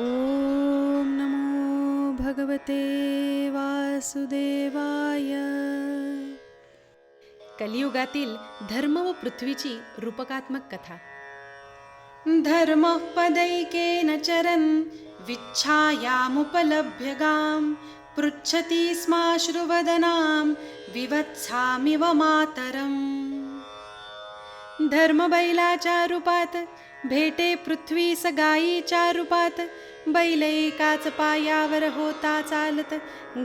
ॐ नमो भगवते वासुदेवाय. कलियुगातील धर्म व पृथ्वीची रूपकात्मक कथा. धर्मः पदैकेन चरन् विच्छायामुपलभ्यगां पृच्छति स्माश्रुवदनां विवत्सामिव मातरम्. धर्मबैलाच्या रूपात भेटे पृथ्वी सगाईच्या रूपात बैल एकाच पायावर होता चालत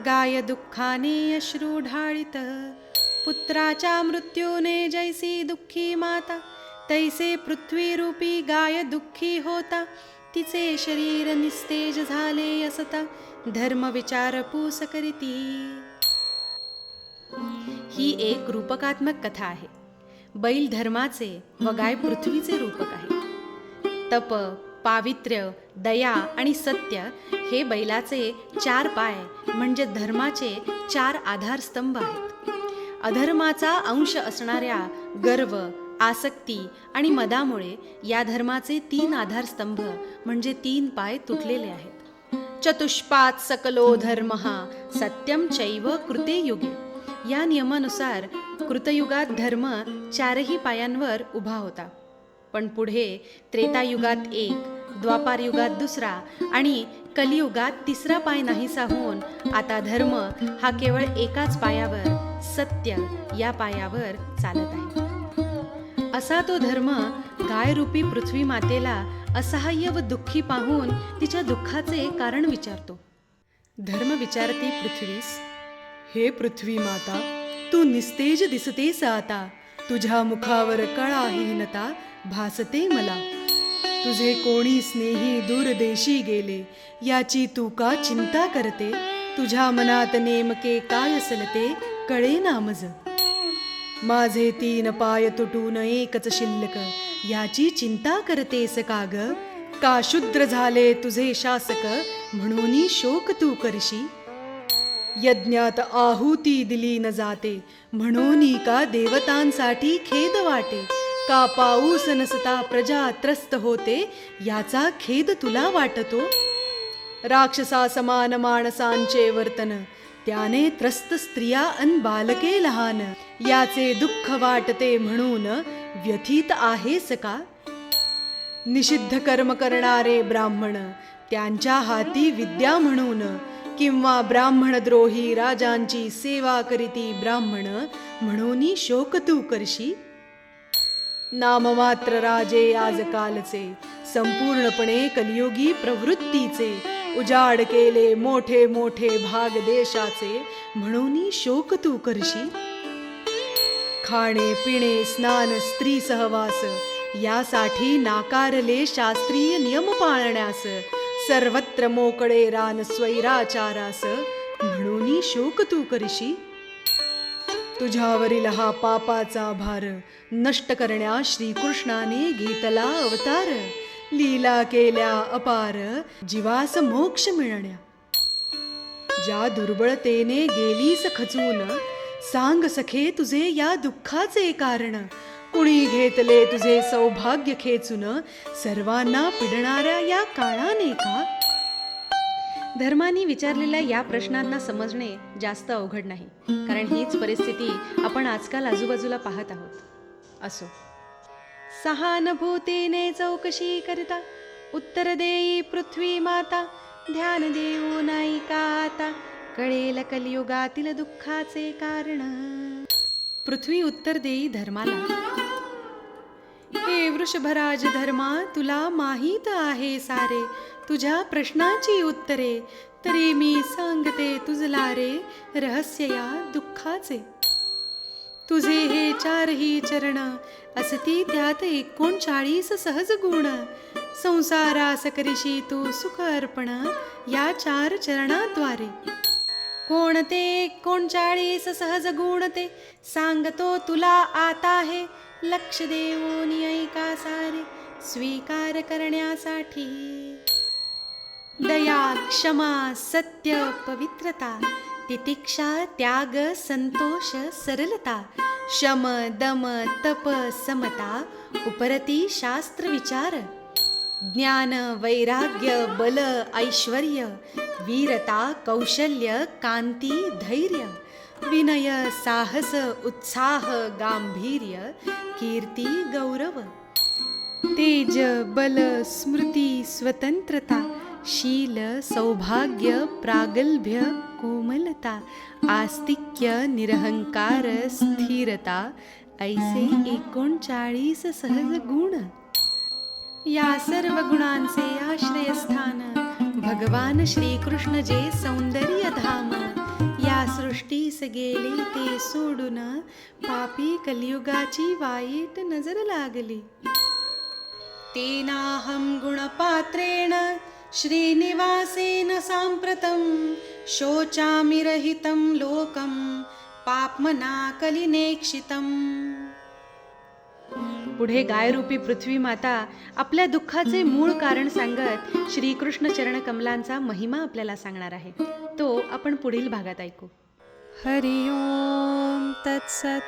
गाय दुःखाने अश्रू ढाळीत. पुत्राच्या मृत्यूने जैसी दुःखी माता तैसे पृथ्वी रूपी गाय दुःखी होता तिचे शरीर निस्तेज झाले असता धर्म विचार पूस करीती ही एक रूपकात्मक कथा आहे. बैल धर्माचे व गाय पृथ्वीचे रूपक आहे. तप पावित्र्य दया आणि सत्य हे बैलाचे चार पाय म्हणजे धर्माचे चार आधारस्तंभ आहेत. अधर्माचा अंश असणाऱ्या गर्व आसक्ती आणि मदामुळे या धर्माचे तीन आधारस्तंभ म्हणजे तीन पाय तुटलेले आहेत. चतुष्पात सकलो धर्म सत्यम चैव कृते युगे. या नियमानुसार कृतयुगात धर्म चारही पायांवर उभा होता. पण पुढे त्रेतायुगात एक द्वापार युगात दुसरा आणि कलियुगात तिसरा पाय नाहीसा होऊन आता धर्म हा केवळ एकाच पायावर सत्य या पायावर चालत आहे. असा तो धर्म गायरूपी पृथ्वी मातेला असहाय्य व दुःखी पाहून तिच्या दुःखाचे कारण विचारतो. धर्म विचारते पृथ्वीस हे पृथ्वी माता तू निस्तेज दिसतेस आता. तुझ्या मुखावर कळाहीनता भासते मला. तुझे कोणी स्नेही दूरदेशी गेले याची तू का चिंता करते? तुझ्या मनात नेमके काय असलते कळे नामज माझे तीन पाय तुटून एकच शिल्लक याची चिंता करतेस का ग? का शुद्र झाले तुझे शासक? म्हणून शोक तू करशी. यज्ञात आहुती दिली न जाते. म्हणून का देवतांसाठी खेद वाटे. का पाऊस नसता प्रजा त्रस्त होते याचा खेद तुला वाटतो? राक्षसा समान माणसांचे वर्तन त्याने त्रस्त स्त्रिया अन बालके लहान. याचे दुःख वाटते म्हणून व्यथित आहेस का? निषिद्ध कर्म करणारे ब्राह्मण त्यांच्या हाती विद्या म्हणून किंवा ब्राह्मणद्रोही राजांची सेवा करीती ब्राह्मण म्हणून शोक तू करशी? नाममात्र राजे आजकालचे संपूर्णपणे कलियुगी प्रवृत्तीचे उजाड केले मोठे मोठे भाग देशाचे म्हणून शोक तू करशी? खाणे पिणे स्नान स्त्री सहवास यासाठी नाकारले शास्त्रीय नियम पाळण्यास सर्वत्र मोकळे रान स्वैराचारास. म्हणून शोक तू करशी. तुझ्यावरील हा पापाचा भार नष्ट करण्या श्रीकृष्णाने घेतला अवतार. लीला केल्या अपार जीवास मोक्ष मिळण्या. ज्या दुर्बळतेने गेलीस खचून सांग सखे तुझे या दुःखाचे कारण. कुणी घेतले तुझे सौभाग्य खेचून? सर्वांना पिडणाऱ्या या काळाने का? धर्माने विचारलेल्या या प्रश्नांना समजणे जास्त अवघड नाही. कारण हीच परिस्थिती आपण आजकाल आजूबाजूला पाहत आहोत. असो. सहानुभूतीने चौकशी करता उत्तर देई पृथ्वी माता ध्यान देऊ नाही का आता? कळेल कलियुगातील दुःखाचे कारण. पृथ्वी उत्तर देई धर्माला. वृषभराज धर्मा तुला माहीत आहे सारे. तुझ्या प्रश्नाची उत्तरे. तरी मी सांगते तुझला रे रहस्य या दुःखाचे. तुझे हे चारही चरण असती त्यात एकोणचाळीस सहज गुण. संसारास करीशी तू सुख अर्पण या चार चरणाद्वारे. कोणते एकोणचाळीस सहज गुण ते? सांगतो तुला आता हे. लक्ष देऊन ऐका सारे स्वीकार करण्यासाठी. दया क्षमा सत्य पवित्रता तितिक्षा त्याग संतोष सरलता शम दम तप समता उपरती शास्त्र विचार ज्ञान वैराग्य बल ऐश्वर्य वीरता कौशल्य कांती धैर्य विनय साहस उत्साह गांभीर्य कीर्ती गौरव तेज बल स्मृती स्वतंत्रता शील सौभाग्य प्रागल्भ्य कोमलता आस्तिक्य निरहंकार स्थिरता ऐसे एकोणचाळीस सहज गुण. या सर्व गुणांचे आश्रयस्थान भगवान श्रीकृष्ण जे सौंदर्य धाम सृष्टीस गेले ते सोडून पापी कलियुगाची वाईट नजर लागली. तेनाहं गुणपात्रेण श्रीनिवासेन साम्प्रतं शोचामि रहितं लोकं पाप्मना कलिनेक्षितम् पुढे गायरूपी पृथ्वी माता आपल्या दुःखाचे मूळ कारण सांगत श्रीकृष्ण चरण कमलांचा महिमा आपल्याला सांगणार आहे. तो आपण पुढील भागात ऐकू. हरिओम तत्सत